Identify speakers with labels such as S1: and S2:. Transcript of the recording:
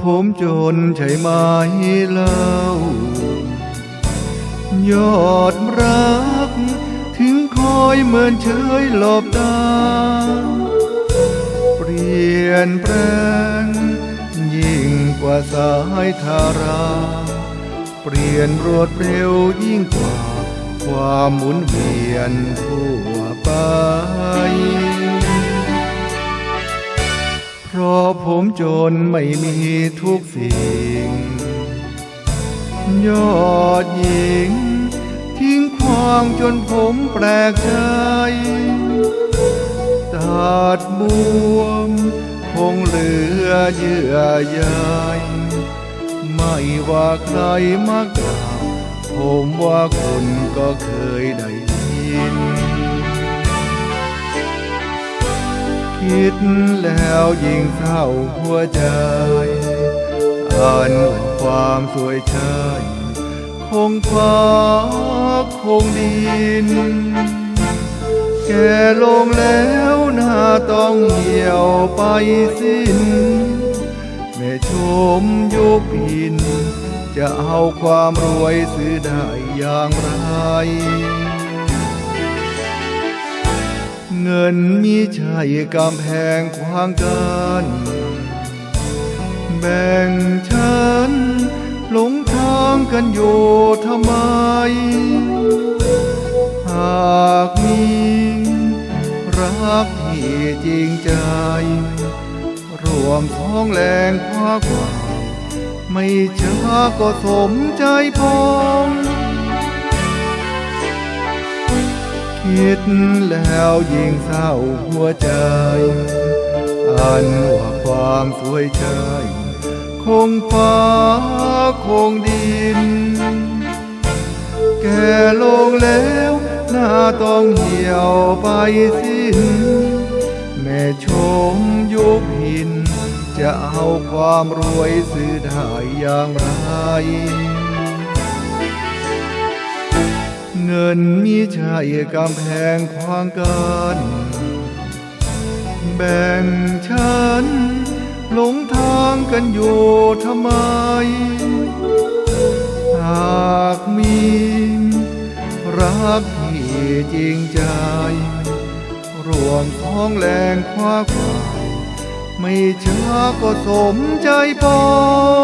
S1: ผมจนใช่ไหมเล่ายอดรัก ถึงคอยเหมือนเฉยหลบตา เปลี่ยนแปลง ยิ่งกว่าสายทารา เปลี่ยนรวดเร็วยิ่งกว่า ความหมุนเวียนทั่ว มจนไม่มีทุกสิ่ง ยอดหญิง ทิ้งความจนผมแปลกใจตัดบวม คงเหลือเยื่อใยไม่ว่าใครมากล่าวผมว่าคุณก็เคยได้ยิน คิดแล้วยิ่งเศร้าหัวใจ อ่านวนความสวยชายคงฟ้าคงดิน แก่ลงแล้วหน้าต้องเหี่ยวไปสิ้น แม่ชมยุพิน จะเอาความรวยซื้อได้อย่างไร เงินมีใช่กำแพงขวางกันแบ่งฉันหลงทางกันอยู่ทำไม หากมีรักที่จริงใจ รวมท้องแรงคว้าควาไม่ช้าก็สมใจพอง คิดแล้วยิ่งเศร้าหัวใจ อันว่าความสวยใจ คงฟ้าคงดิน แก่ลงแล้วหน้าต้องเหี่ยวไปสิ้น แม่ชมยุพิน จะเอาความรวยซื้อได้อย่างไร เงินมีใช่กำแพงขวางกันแบ่งฉันหลงทางกันอยู่ทำไม หากมีรักที่จริงใจรวมท้องแรงคว้าควายไม่ช้าก็สมใจปอง